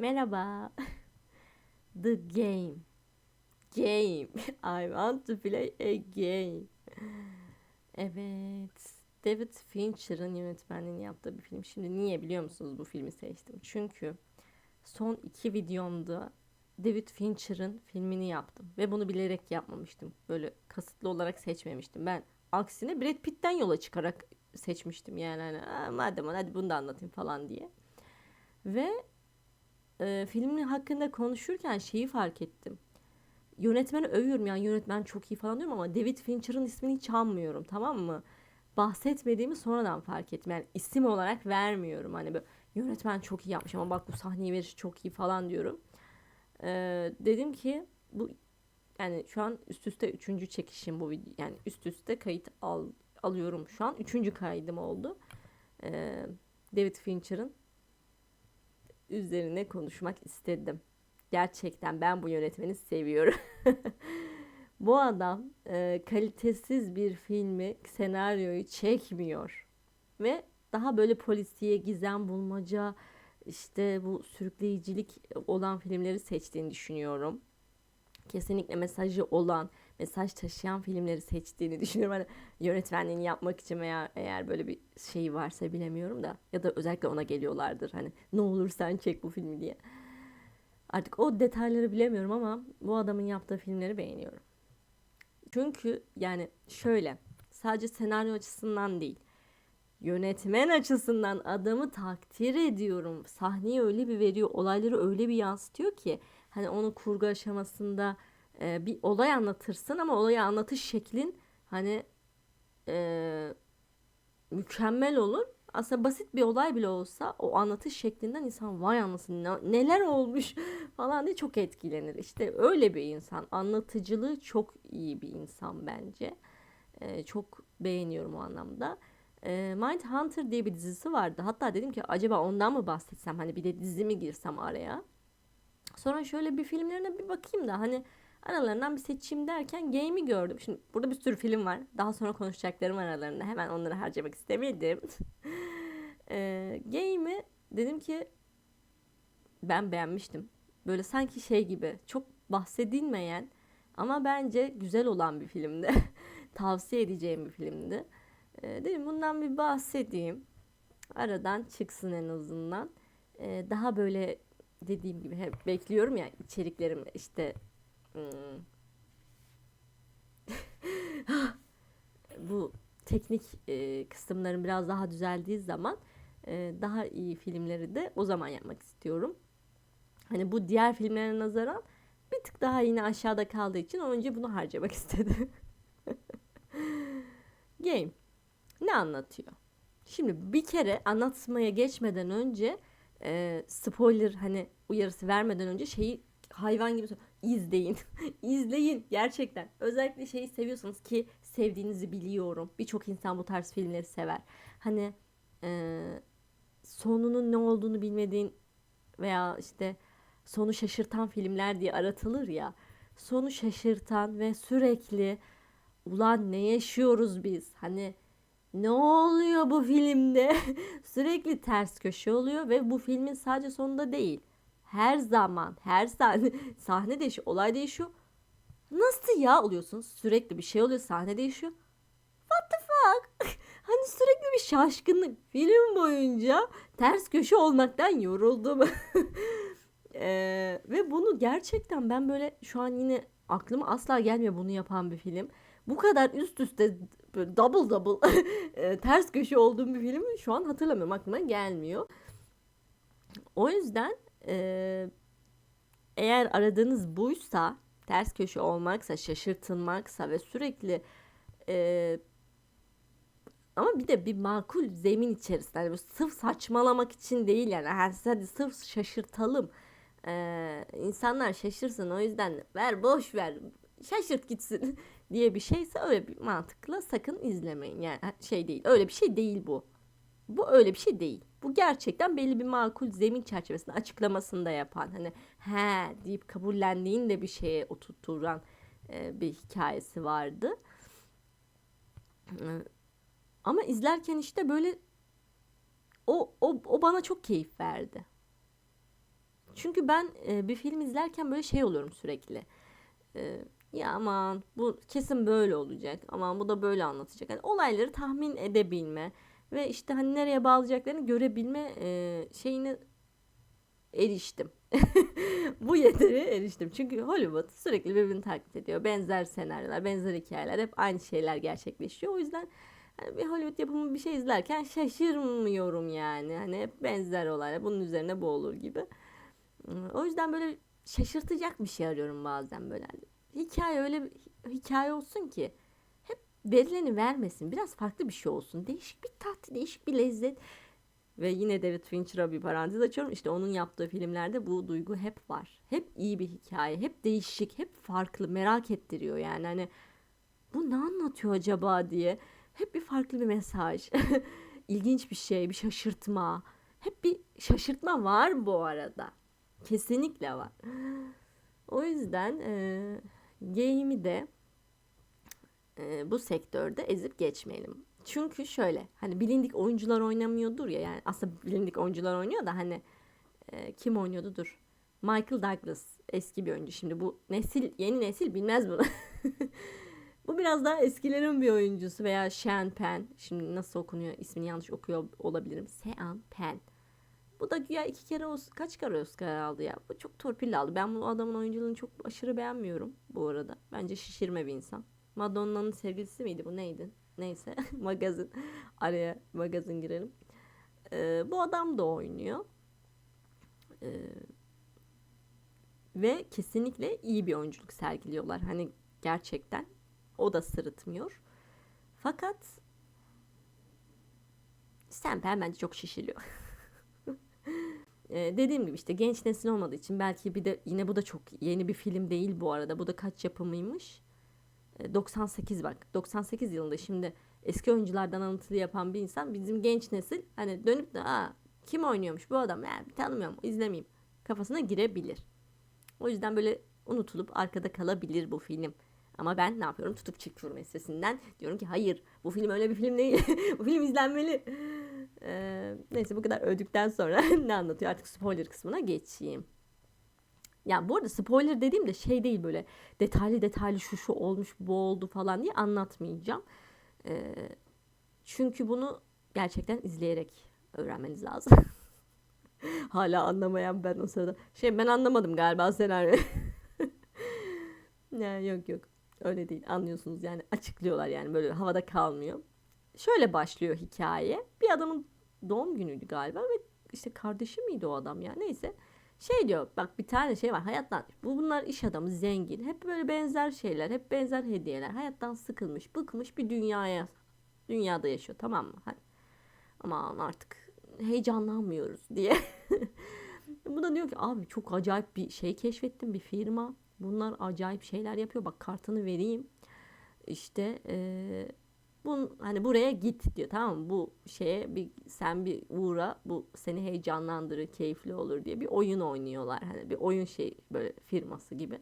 Merhaba. The game. Game. I want to play a game. Evet. David Fincher'ın yönetmenliğini yaptığı bir film. Şimdi niye biliyor musunuz bu filmi seçtim? Çünkü son iki videomda David Fincher'ın filmini yaptım. Ve bunu bilerek yapmamıştım. Böyle kasıtlı olarak seçmemiştim. Ben aksine Brad Pitt'ten yola çıkarak seçmiştim. Yani hani "Aa, madem hadi bunu da anlatayım falan diye. Ve e, filmin hakkında konuşurken şeyi fark ettim. Yönetmeni övüyorum yani yönetmen çok iyi falan diyorum ama David Fincher'ın ismini hiç anmıyorum tamam mı? Bahsetmediğimi sonradan fark ettim. Yani isim olarak vermiyorum. Hani böyle yönetmen çok iyi yapmış ama bak bu sahneyi veriş çok iyi falan diyorum. Ee, dedim ki bu yani şu an üst üste üçüncü çekişim bu video. Yani üst üste kayıt al, alıyorum şu an. Üçüncü kaydım oldu. Ee, David Fincher'ın üzerine konuşmak istedim. Gerçekten ben bu yönetmeni seviyorum. bu adam e, kalitesiz bir filmi, senaryoyu çekmiyor. Ve daha böyle polisiye, gizem bulmaca, işte bu sürükleyicilik olan filmleri seçtiğini düşünüyorum. Kesinlikle mesajı olan, mesaj taşıyan filmleri seçtiğini düşünüyorum. Hani yönetmenliğini yapmak için veya eğer böyle bir şey varsa bilemiyorum da ya da özellikle ona geliyorlardır. Hani ne olur sen çek bu filmi diye. Artık o detayları bilemiyorum ama bu adamın yaptığı filmleri beğeniyorum. Çünkü yani şöyle sadece senaryo açısından değil yönetmen açısından adamı takdir ediyorum. Sahneyi öyle bir veriyor, olayları öyle bir yansıtıyor ki hani onu kurgu aşamasında e, bir olay anlatırsın ama olayı anlatış şeklin hani e, mükemmel olur. Aslında basit bir olay bile olsa o anlatış şeklinden insan vay anasını ne- neler olmuş falan diye çok etkilenir. İşte öyle bir insan. Anlatıcılığı çok iyi bir insan bence. E, çok beğeniyorum o anlamda. E, Mindhunter diye bir dizisi vardı. Hatta dedim ki acaba ondan mı bahsetsem hani bir de dizi mi girsem araya. Sonra şöyle bir filmlerine bir bakayım da hani aralarından bir seçeyim derken Game'i gördüm. Şimdi burada bir sürü film var. Daha sonra konuşacaklarım aralarında. Hemen onları harcamak istemedim. e, Game'i dedim ki ben beğenmiştim. Böyle sanki şey gibi çok bahsedilmeyen ama bence güzel olan bir filmdi. Tavsiye edeceğim bir filmdi. E, dedim bundan bir bahsedeyim. Aradan çıksın en azından. E, daha böyle dediğim gibi hep bekliyorum ya içeriklerim işte hmm, bu teknik e, kısımların biraz daha düzeldiği zaman e, daha iyi filmleri de o zaman yapmak istiyorum. Hani bu diğer filmlere nazaran bir tık daha yine aşağıda kaldığı için önce bunu harcamak istedim. Game ne anlatıyor? Şimdi bir kere anlatmaya geçmeden önce e, spoiler hani uyarısı vermeden önce şeyi hayvan gibi izleyin. izleyin gerçekten. Özellikle şeyi seviyorsanız ki sevdiğinizi biliyorum. Birçok insan bu tarz filmleri sever. Hani e, sonunun ne olduğunu bilmediğin veya işte sonu şaşırtan filmler diye aratılır ya. Sonu şaşırtan ve sürekli ulan ne yaşıyoruz biz? Hani ne oluyor bu filmde? Sürekli ters köşe oluyor ve bu filmin sadece sonunda değil. Her zaman, her sahne, sahne değişiyor, olay değişiyor. Nasıl ya oluyorsun? Sürekli bir şey oluyor, sahne değişiyor. What the fuck? Hani sürekli bir şaşkınlık. Film boyunca ters köşe olmaktan yoruldum. Eee, ve bunu gerçekten ben böyle şu an yine aklıma asla gelmiyor bunu yapan bir film. Bu kadar üst üste böyle double double e, ters köşe olduğum bir film şu an hatırlamıyorum aklıma gelmiyor. O yüzden e, eğer aradığınız buysa ters köşe olmaksa şaşırtılmaksa ve sürekli e, ama bir de bir makul zemin içerisinde böyle sırf saçmalamak için değil yani hadi sırf şaşırtalım. Ee, insanlar şaşırsın o yüzden ver boş ver şaşırt gitsin diye bir şeyse öyle bir mantıkla sakın izlemeyin. Yani şey değil öyle bir şey değil bu. Bu öyle bir şey değil bu gerçekten belli bir makul zemin çerçevesinde açıklamasında yapan hani he deyip kabullendiğinde bir şeye oturtturan e, bir hikayesi vardı ama izlerken işte böyle o, o, o bana çok keyif verdi. Çünkü ben e, bir film izlerken böyle şey oluyorum sürekli. E, ya aman bu kesin böyle olacak. Aman bu da böyle anlatacak. Yani olayları tahmin edebilme ve işte hani nereye bağlayacaklarını görebilme e, şeyini eriştim. bu yeteneğe eriştim. Çünkü Hollywood sürekli birbirini taklit ediyor. Benzer senaryolar, benzer hikayeler hep aynı şeyler gerçekleşiyor. O yüzden hani bir Hollywood yapımı bir şey izlerken şaşırmıyorum yani. Hani hep benzer olaylar. Bunun üzerine bu olur gibi. O yüzden böyle şaşırtacak bir şey arıyorum bazen böyle. Hani hikaye öyle hikaye olsun ki verileni vermesin. Biraz farklı bir şey olsun. Değişik bir tat, değişik bir lezzet. Ve yine David Fincher'a bir parantez açıyorum. İşte onun yaptığı filmlerde bu duygu hep var. Hep iyi bir hikaye, hep değişik, hep farklı, merak ettiriyor yani. Hani bu ne anlatıyor acaba diye. Hep bir farklı bir mesaj. İlginç bir şey, bir şaşırtma. Hep bir şaşırtma var bu arada. Kesinlikle var. O yüzden e, game'i de bu sektörde ezip geçmeyelim. Çünkü şöyle hani bilindik oyuncular oynamıyordur ya yani aslında bilindik oyuncular oynuyor da hani e, kim oynuyordu dur. Michael Douglas eski bir oyuncu. Şimdi bu nesil yeni nesil bilmez bunu. bu biraz daha eskilerin bir oyuncusu veya Sean Penn. Şimdi nasıl okunuyor ismini yanlış okuyor olabilirim. Sean Penn. Bu da güya iki kere kaç kere Oscar aldı ya. Bu çok torpilli aldı. Ben bu adamın oyunculuğunu çok aşırı beğenmiyorum bu arada. Bence şişirme bir insan. Madonna'nın sevgilisi miydi bu neydi? Neyse magazin araya magazin girelim. Ee, bu adam da oynuyor. Ee, ve kesinlikle iyi bir oyunculuk sergiliyorlar. Hani gerçekten o da sırıtmıyor. Fakat Semper bence çok şişiriyor. ee, dediğim gibi işte genç nesil olmadığı için belki bir de yine bu da çok yeni bir film değil bu arada. Bu da kaç yapımıymış? 98 bak 98 yılında şimdi eski oyunculardan alıntılı yapan bir insan bizim genç nesil hani dönüp de Aa, kim oynuyormuş bu adam ya tanımıyorum izlemeyeyim kafasına girebilir. O yüzden böyle unutulup arkada kalabilir bu film. Ama ben ne yapıyorum? Tutup çıkıyorum sesinden. Diyorum ki hayır bu film öyle bir film değil. bu film izlenmeli. Ee, neyse bu kadar övdükten sonra ne anlatıyor artık spoiler kısmına geçeyim. Ya bu arada spoiler dediğim de şey değil böyle detaylı detaylı şu şu olmuş bu oldu falan diye anlatmayacağım. Ee, çünkü bunu gerçekten izleyerek öğrenmeniz lazım. Hala anlamayan ben o sırada. Şey ben anlamadım galiba senaryo. ya yok yok öyle değil anlıyorsunuz yani açıklıyorlar yani böyle havada kalmıyor. Şöyle başlıyor hikaye. Bir adamın doğum günüydü galiba ve işte kardeşi miydi o adam ya neyse. Şey diyor bak bir tane şey var hayattan bu bunlar iş adamı zengin. Hep böyle benzer şeyler hep benzer hediyeler. Hayattan sıkılmış bıkmış bir dünyaya dünyada yaşıyor tamam mı? Hani, aman artık heyecanlanmıyoruz diye. bu da diyor ki abi çok acayip bir şey keşfettim bir firma. Bunlar acayip şeyler yapıyor. Bak kartını vereyim. İşte ee, bu hani buraya git diyor tamam mı? Bu şeye bir sen bir uğra bu seni heyecanlandırır, keyifli olur diye bir oyun oynuyorlar. Hani bir oyun şey böyle firması gibi.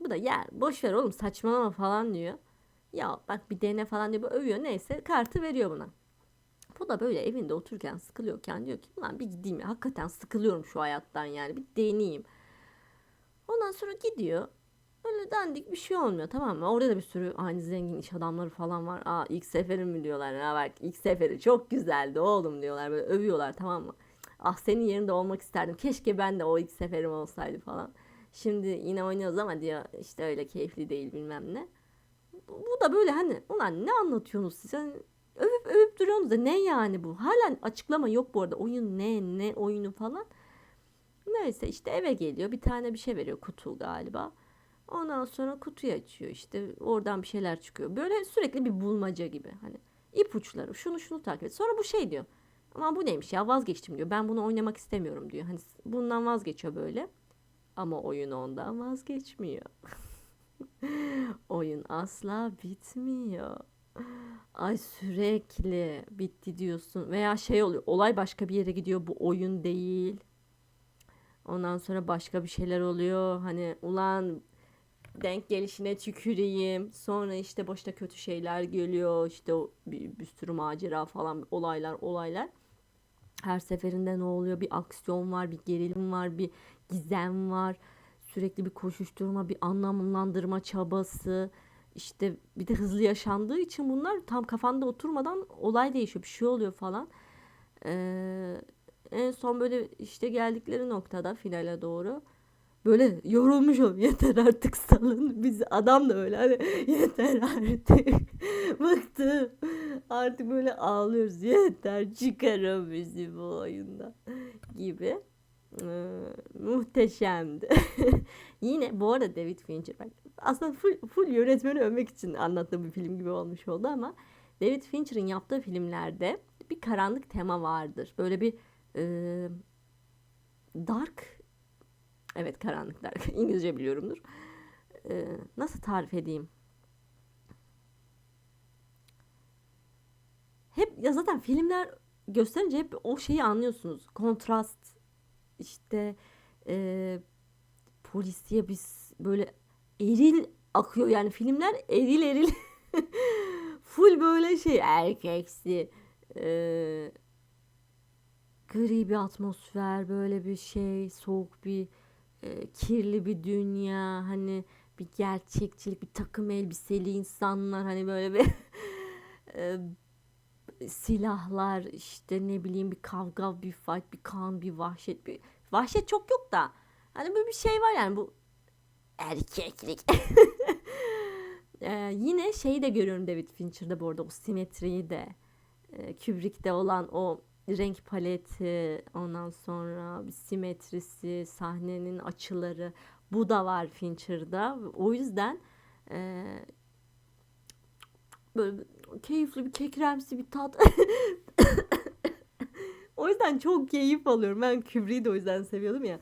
Bu da ya boş ver oğlum saçmalama falan diyor. Ya bak bir dene falan böyle övüyor. Neyse kartı veriyor buna. Bu da böyle evinde otururken sıkılıyorken diyor ki lan bir gideyim ya hakikaten sıkılıyorum şu hayattan yani bir deneyeyim. Ondan sonra gidiyor Öyle dandik bir şey olmuyor tamam mı? Orada da bir sürü aynı zengin iş adamları falan var. Aa ilk seferim mi diyorlar. Ha bak ilk seferi çok güzeldi oğlum diyorlar. Böyle övüyorlar tamam mı? Ah senin yerinde olmak isterdim. Keşke ben de o ilk seferim olsaydı falan. Şimdi yine oynuyoruz ama diyor işte öyle keyifli değil bilmem ne. Bu da böyle hani ulan ne anlatıyorsunuz siz? Yani övüp övüp duruyorsunuz da ne yani bu? Hala açıklama yok bu arada. Oyun ne ne oyunu falan. Neyse işte eve geliyor. Bir tane bir şey veriyor kutu galiba. Ondan sonra kutuyu açıyor işte oradan bir şeyler çıkıyor. Böyle sürekli bir bulmaca gibi hani ipuçları şunu şunu takip et. Sonra bu şey diyor. Ama bu neymiş ya vazgeçtim diyor. Ben bunu oynamak istemiyorum diyor. Hani bundan vazgeçiyor böyle. Ama oyun ondan vazgeçmiyor. oyun asla bitmiyor. Ay sürekli bitti diyorsun veya şey oluyor olay başka bir yere gidiyor bu oyun değil. Ondan sonra başka bir şeyler oluyor. Hani ulan denk gelişine tüküreyim. Sonra işte başta kötü şeyler geliyor. İşte bir, bir sürü macera falan olaylar olaylar. Her seferinde ne oluyor? Bir aksiyon var, bir gerilim var, bir gizem var. Sürekli bir koşuşturma, bir anlamlandırma çabası. İşte bir de hızlı yaşandığı için bunlar tam kafanda oturmadan olay değişiyor. Bir şey oluyor falan. Ee, en son böyle işte geldikleri noktada finale doğru böyle yorulmuş ol yeter artık salın. Biz adam da öyle hani yeter artık. Bıktım. Artık böyle ağlıyoruz. Yeter çıkarın bizi bu oyunda gibi. Ee, muhteşemdi. Yine bu arada David Fincher bak aslında full, full yönetmeni övmek için anlattığım bir film gibi olmuş oldu ama David Fincher'ın yaptığı filmlerde bir karanlık tema vardır. Böyle bir e, dark Evet karanlık dark. İngilizce biliyorumdur. Ee, nasıl tarif edeyim? Hep ya zaten filmler gösterince hep o şeyi anlıyorsunuz. Kontrast işte e, polisiye biz böyle eril akıyor yani filmler eril eril full böyle şey erkeksi e, gri bir atmosfer böyle bir şey soğuk bir e, kirli bir dünya hani bir gerçekçilik bir takım elbiseli insanlar hani böyle bir e, silahlar işte ne bileyim bir kavga bir fight bir kan bir vahşet bir vahşet çok yok da hani böyle bir şey var yani bu erkeklik. E, yine şeyi de görüyorum David Fincher'da bu arada o simetriyi de e, Kubrick'te olan o renk paleti, ondan sonra simetrisi, sahnenin açıları bu da var Fincher'da. O yüzden e, böyle keyifli bir kekremsi bir tat. o yüzden çok keyif alıyorum. Ben Kubrick'i de o yüzden seviyordum ya.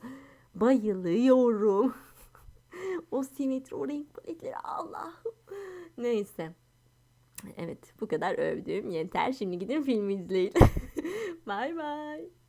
Bayılıyorum. o simetri, o renk paletleri Allah'ım. Neyse. Evet bu kadar övdüm yeter. Şimdi gidin film izleyin. bye bye.